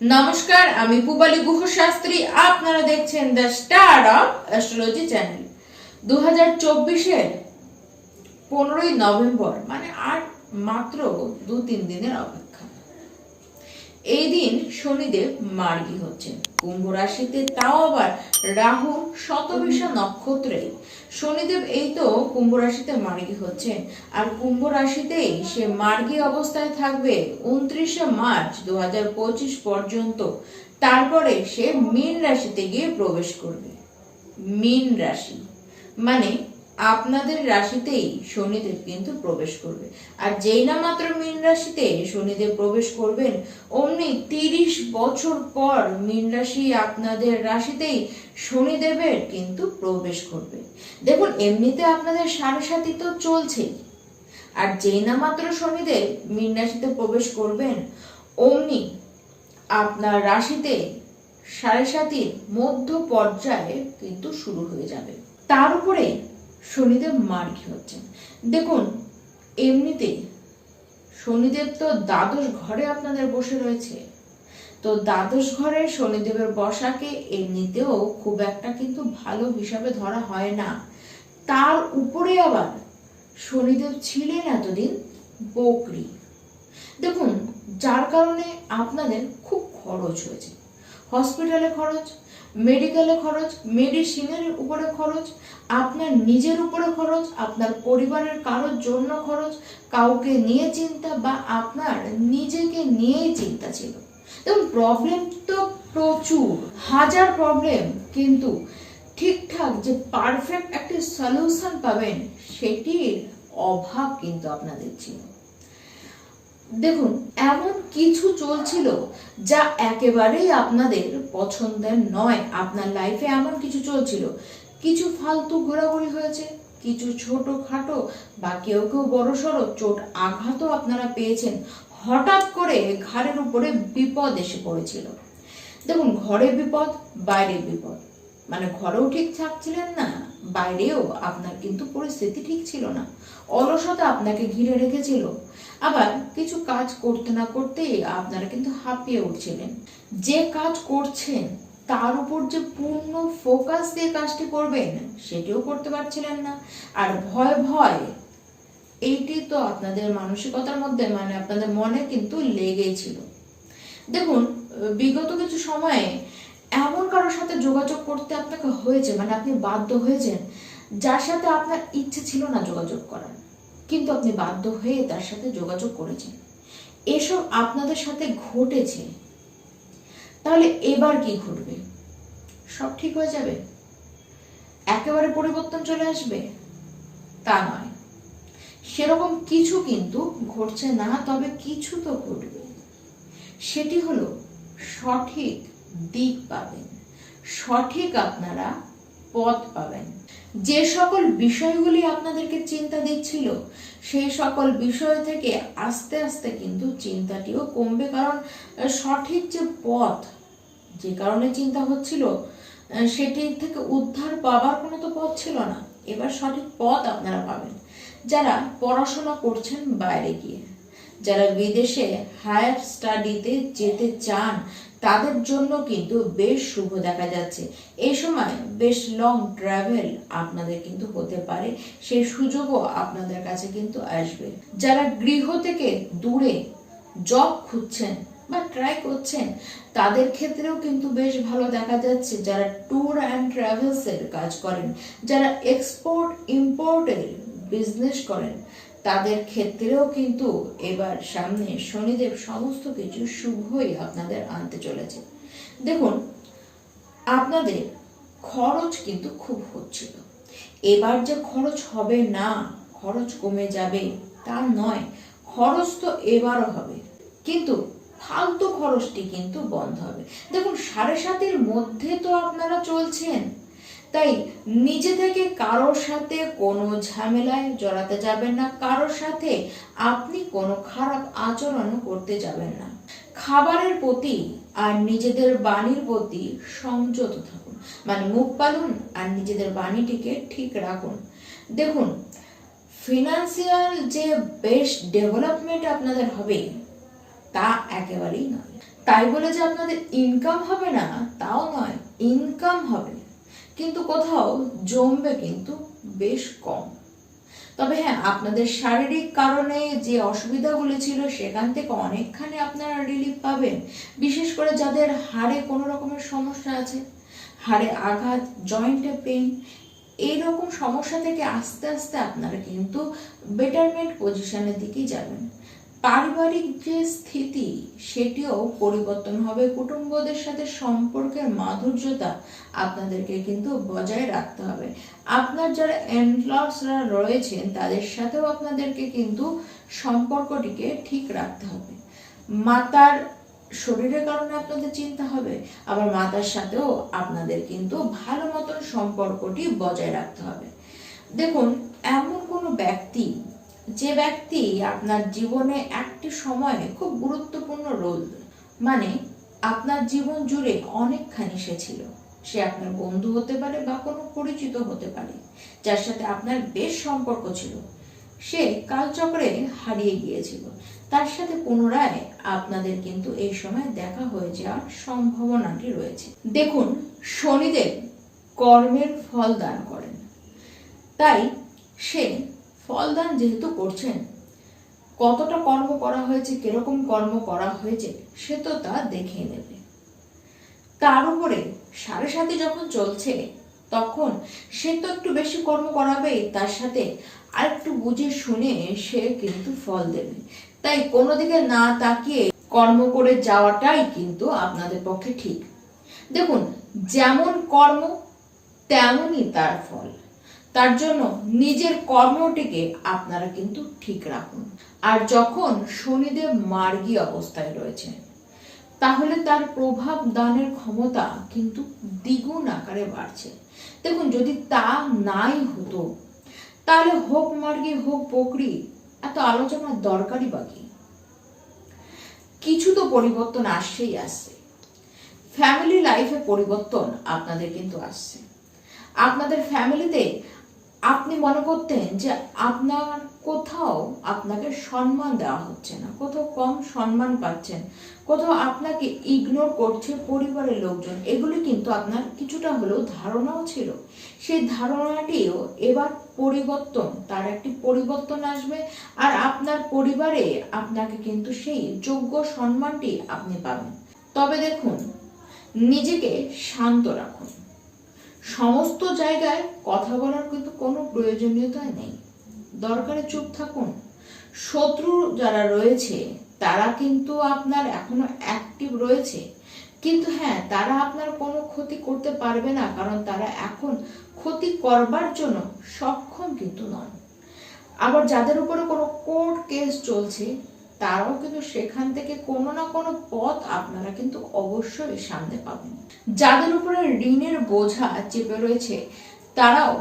নমস্কার, আমি পুবালি গুহ শাস্ত্রী আপনারা দেখছেন the star of astrology channel. দু হাজার চব্বিশের পনেরোই নভেম্বর মানে আর মাত্র দু তিন দিনের অপেক্ষা। এই দিন শনিদেব মার্গী হচ্ছেন। কুম্ভ রাশিতে তাও আবার রাহু শতবিশা নক্ষত্রে। শনিদেব এই তো কুম্ভ রাশিতে মার্গী হচ্ছেন। আর কুম্ভ রাশিতেই সে মার্গী অবস্থায় থাকবে উনত্রিশে মার্চ দু হাজার পঁচিশ পর্যন্ত। তারপরে সে মীন রাশিতে গিয়ে প্রবেশ করবে। মীন রাশি। মানে আপনাদের রাশিতেই শনিদেব কিন্তু প্রবেশ করবে। আর যেই না মাত্র মীন রাশিতে শনিদেব প্রবেশ করবেন, অমনি তিরিশ বছর পর মীন রাশি আপনাদের রাশিতেই শনিদেবের কিন্তু প্রবেশ করবে। দেখুন, এমনিতে আপনাদের সাড়ে সাথী তো চলছেই। আর যেই না মাত্র শনিদেব মীন রাশিতে প্রবেশ করবেন, অমনি আপনার রাশিতে সাড়ে সাতির মধ্য পর্যায়ে কিন্তু শুরু হয়ে যাবে। তার উপরে শনিদেব মার মার্গী হচ্ছেন। দেখুন, এমনিতেই শনিদেব তো দ্বাদশ ঘরে আপনাদের বসে রয়েছে। তো দ্বাদশ ঘরে শনিদেবের বসাকে এমনিতেও খুব একটা কিন্তু ভালো হিসাবে ধরা হয় না। তার উপরে আবার শনিদেব ছিলেন এতদিন বকরি। দেখুন, যার কারণে আপনাদের খুব খরচ হয়েছে। হসপিটালে খরচ মেডিকেলে খরচ মেডিসিনের উপরে খরচ, আপনার নিজের উপরে খরচ, আপনার পরিবারের কারোর জন্য খরচ, কাউকে নিয়ে চিন্তা বা আপনার নিজেকে নিয়েই চিন্তা ছিল। দেখুন প্রবলেম তো প্রচুর, হাজার প্রবলেম কিন্তু ঠিকঠাক যে পারফেক্ট একটি সলিউশন পাবেন, সেটির অভাব কিন্তু আপনাদের ছিল। দেখুন, এমন কিছু চলছিল যা একেবারেই আপনাদের পছন্দের নয়। আপনার লাইফে এমন কিছু চলছিল। কিছু ফালতু ঘোরাঘুরি হয়েছে, কিছু ছোট খাটো বা কেউ কেউ বড় সড়ো চোট আঘাতও আপনারা পেয়েছেন, হঠাৎ করে ঘাড়ের উপরে বিপদ এসে পড়েছিল। দেখুন, ঘরে বিপদ, বাইরে বিপদ। মানে ঘরেও ঠিক থাকছিলেন না, বাইরেও আপনার কিন্তু পরিস্থিতি ঠিক ছিল না। অলসতা আপনাকে ঘিরে রেখেছিল। আবার কিছু কাজ করতে না করতেই আপনারা কিন্তু হাঁপিয়ে উঠছিলেন। যে কাজ করছেন, তার উপর যে পূর্ণ ফোকাস দিয়ে কাজটি করবেন, সেটিও করতে পারছিলেন না। আর ভয় ভয়, এইটি তো আপনাদের মানসিকতার মধ্যে মানে আপনাদের মনে কিন্তু লেগেই ছিল। দেখুন, বিগত কিছু সময়ে এমন কারোর সাথে যোগাযোগ করতে আপনাকে হয়েছে মানে আপনি বাধ্য হয়েছেন, যার সাথে আপনার ইচ্ছে ছিল না যোগাযোগ করার, কিন্তু আপনি বাধ্য হয়ে তার সাথে যোগাযোগ করেছেন। এসব আপনাদের সাথে ঘটেছে। তাহলে এবার কি ঘটবে? সব ঠিক হয়ে যাবে? একেবারে পরিবর্তন চলে আসবে? তা নয়। সেরকম কিছু কিন্তু ঘটছে না, তবে কিছু তো ঘটবে। সেটি হলো সঠিক দিক পাবেন। সঠিক আপনারা পথ পাবেন। যে সকল বিষয়গুলি আপনাদেরকে চিন্তা দিচ্ছিল, সেই সকল বিষয় থেকে আস্তে আস্তে কিন্তু চিন্তাটিও কমবে। কারণ সঠিক যে পথ, যে কারণে চিন্তা হচ্ছিল সেটি থেকে উদ্ধার পাবার কোনো তো পথ ছিল না। এবার সঠিক পথ আপনারা পাবেন, যারা পড়াশোনা করছেন বাইরে গিয়ে। যারা বিদেশে হায়ার স্টাডিতে যেতে চান, তাদের জন্য কিন্তু বেশ শুভ দেখা যাচ্ছে। এই সময় বেশ লং ট্রাভেল আপনাদের কিন্তু হতে পারে, সেই সুযোগও আপনাদের কাছে কিন্তু আসবে। যারা গৃহ থেকে দূরে জব খুঁজছেন বা ট্রাই করছেন, তাদের ক্ষেত্রেও কিন্তু বেশ ভালো দেখা যাচ্ছে। যারা ট্যুর অ্যান্ড ট্রাভেলসের কাজ করেন, যারা এক্সপোর্ট ইম্পোর্টের বিজনেস করেন তাদের ক্ষেত্রেও কিন্তু এবার সামনে শনিদেব সমস্ত কিছু শুভই আপনাদের আনতে চলেছে। দেখুন, আপনাদের খরচ কিন্তু খুব হচ্ছিল। এবার যে খরচ হবে না, খরচ কমে যাবে, তা নয়, খরচ তো এবারও হবে। কিন্তু ফালতু খরচটি কিন্তু বন্ধ হবে। দেখুন, সাড়ে সাতের মধ্যে তো আপনারা চলছেন। তাই নিজে থেকে কারোর সাথে কোনো ঝামেলায় জড়াতে যাবেন না, কারোর সাথে আপনি কোনো খারাপ আচরণ করতে যাবেন না। খাবারের প্রতি আর নিজেদের বাণীর প্রতি সংযত থাকুন। মানে মুখ পালুন আর নিজেদের বাণীটিকে ঠিক রাখুন। দেখুন ফিনান্সিয়াল যে বেশ ডেভেলপমেন্ট আপনাদের হবে, তা একেবারেই নয়। তাই বলে যে আপনাদের ইনকাম হবে না, তাও নয় ইনকাম হবে। কিন্তু কোথাও জমবে কিন্তু বেশ কম। তবে হ্যাঁ আপনাদের শারীরিক কারণে যে অসুবিধাগুলো ছিল সেখান থেকে অনেকখানি আপনারা রিলিফ পাবেন। বিশেষ করে যাদের হাড়ে কোনো রকমের সমস্যা আছে, হাড়ে আঘাত জয়েন্টে পেন এইরকম সমস্যা থেকে আস্তে আস্তে আপনারা কিন্তু বেটারমেন্ট পজিশনের দিকেই যাবেন। পারিবারিক যে স্থিতি, সেটিও পরিবর্তন হবে। কুটুম্বদের সাথে সম্পর্কের মাধুর্যতা আপনাদেরকে কিন্তু বজায় রাখতে হবে। আপনার যারা এনলসরা রয়েছেন, তাদের সাথেও আপনাদেরকে কিন্তু সম্পর্কটিকে ঠিক রাখতে হবে। মাতার শরীরের কারণে আপনাদের চিন্তা হবে, আবার মাতার সাথেও আপনাদের কিন্তু ভালো মতন সম্পর্কটি বজায় রাখতে হবে। দেখুন, এমন কোনো ব্যক্তি যে ব্যক্তি আপনার জীবনে একটি সময়ে খুব গুরুত্বপূর্ণ রোল মানে আপনার জীবন জুড়ে অনেকখানি সে ছিল। সে আপনার বন্ধু হতে পারে বা কোনো পরিচিত হতে পারে, যার সাথে আপনার বেশ সম্পর্ক ছিল। সে কালচক্রে হারিয়ে গিয়েছিল। তার সাথে পুনরায় আপনাদের কিন্তু এই সময় দেখা হয়ে যাওয়ার সম্ভাবনাটি রয়েছে। দেখুন, শনিদেব কর্মের ফল দান করেন। তাই সে ফলদান যেহেতু করছেন, কতটা কর্ম করা হয়েছে, কীরকম কর্ম করা হয়েছে, সে তো তা দেখিয়ে নেবে। তার উপরে সাড়ে সাথে যখন চলছে, তখন সে তো একটু বেশি কর্ম করাবেই তার সাথে আর একটু বুঝে শুনে সে কিন্তু ফল দেবে। তাই কোনো দিকে না তাকিয়ে কর্ম করে যাওয়াটাই কিন্তু আপনাদের পক্ষে ঠিক। দেখুন, যেমন কর্ম, তেমনই তার ফল। তার জন্য নিজের কর্মটিকে আপনারা কিন্তু ঠিক রাখুন। আর যখন শনিদেব মার্গী অবস্থায় রয়েছে তাহলে তার প্রভাব দানের ক্ষমতা কিন্তু দ্বিগুণ আকারে বাড়ছে। দেখুন, যদি তা নাই হতো, তাহলে হোক মার্গী, হোক বকরি, এত আলোচনার দরকারই বাকি কিছু তো পরিবর্তন আসছেই আসছে। ফ্যামিলি লাইফে পরিবর্তন আপনাদের কিন্তু আসছে। আপনাদের ফ্যামিলিতে আপনি মনে করতেন যে আপনার কোথাও আপনাকে সম্মান দেওয়া হচ্ছে না, কোথাও কম সম্মান পাচ্ছেন, কোথাও আপনাকে ইগনোর করছে পরিবারের লোকজন, এগুলি কিন্তু আপনার কিছুটা হলেও ধারণাও ছিল। সেই ধারণাটিও এবার পরিবর্তন, তার একটি পরিবর্তন আসবে আর আপনার পরিবারে আপনাকে কিন্তু সেই যোগ্য সম্মানটি আপনি পাবেন। তবে দেখুন, নিজেকে শান্ত রাখুন। সমস্ত জায়গায় কথা বলার কিন্তু কোনো প্রয়োজনীয়তা নেই। দরকারে চুপ থাকুন। শত্রু যারা রয়েছে, তারা কিন্তু আপনার এখনও অ্যাক্টিভ রয়েছে। কিন্তু হ্যাঁ তারা আপনার কোনো ক্ষতি করতে পারবে না, কারণ তারা এখন ক্ষতি করবার জন্য সক্ষম কিন্তু নয় আবার যাদের উপরে কোনো কোর্ট কেস চলছে তারাও কিন্তু সেখান থেকে কোনো না কোনো পথ আপনারা কিন্তু অবশ্যই সামনে পাবেন। যাদের উপরে ঋণের বোঝা চেপে রয়েছে, তারাও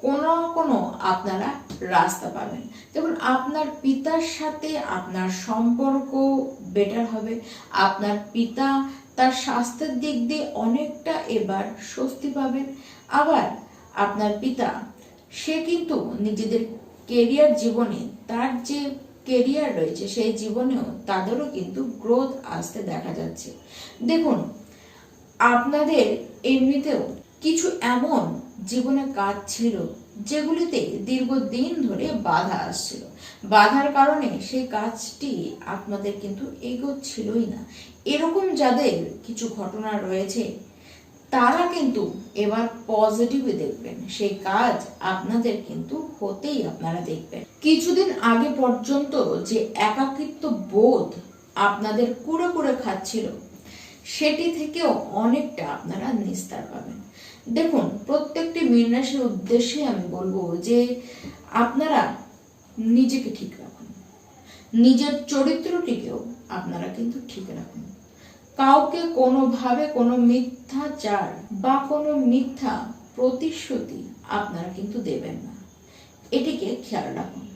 কোনো কোনো আপনারা রাস্তা পাবেন। দেখুন, আপনার পিতার সাথে আপনার সম্পর্ক বেটার হবে। আপনার পিতা তার স্বাস্থ্যের দিক দিয়ে অনেকটা এবার স্বস্তি পাবেন। আবার আপনার পিতা, সে কিন্তু নিজেদের কেরিয়ার জীবনে তার যে কেরিয়ার রয়েছে, সেই জীবনেও তাদেরও কিন্তু গ্রোথ আসতে দেখা যাচ্ছে। দেখুন, আপনাদের এমনিতেও কিছু এমন জীবনে কাজ ছিল যেগুলিতে দীর্ঘদিন ধরে বাধা আসছিল। বাধার কারণে সেই কাজটি আপনাদের কিন্তু এগোচ্ছিলই না। এরকম যাদের কিছু ঘটনা রয়েছে তারা কিন্তু এবার পজিটিভই দেখবেন। সেই কাজ আপনাদের কিন্তু হতেই আপনারা দেখবেন। কিছুদিন আগে পর্যন্ত যে একাকিত্ব বোধ আপনাদের কুড়ে কুড়ে খাচ্ছিল, সেটি থেকেও অনেকটা আপনারা নিস্তার পাবেন। দেখুন, প্রত্যেকটি মীনরাশির উদ্দেশ্যে আমি বলব যে আপনারা নিজেকে ঠিক রাখুন। নিজের চরিত্রটিকেও আপনারা কিন্তু ঠিক রাখুন। কাউকে কোনোভাবে কোনো মিথ্যাচার বা কোনো মিথ্যা প্রতিশ্রুতি আপনারা কিন্তু দেবেন না। এটিকে খেয়াল রাখুন।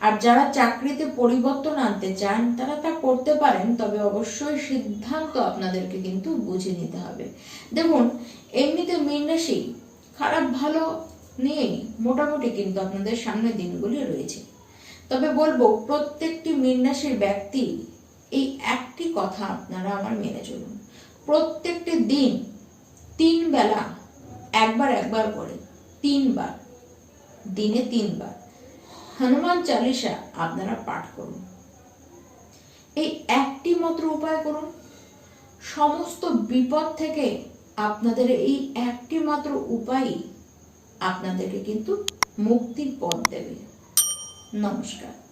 আর যারা চাকরিতে পরিবর্তন আনতে চান, তারা তা করতে পারেন, তবে অবশ্যই সিদ্ধান্ত আপনাদেরকে কিন্তু বুঝে নিতে হবে। দেখুন, এমনিতে মীন রাশি খারাপ ভালো নিয়েই মোটামুটি কিন্তু আপনাদের সামনে দিনগুলি রয়েছে। তবে বলব, প্রত্যেকটি মীন রাশির ব্যক্তি এই একটি কথা আপনারা আমার মেনে চলুন। প্রত্যেকটি দিন তিন বেলা, একবার একবার করে, তিনবার, দিনে তিনবার, হনুমান চালিসা আপনারা পাঠ করুন। এই একটি মাত্র উপায় করুন। সমস্ত বিপদ থেকে আপনাদের এই একটি মাত্র উপায়ই আপনাদেরকে কিন্তু মুক্তির পথ দেবে। নমস্কার।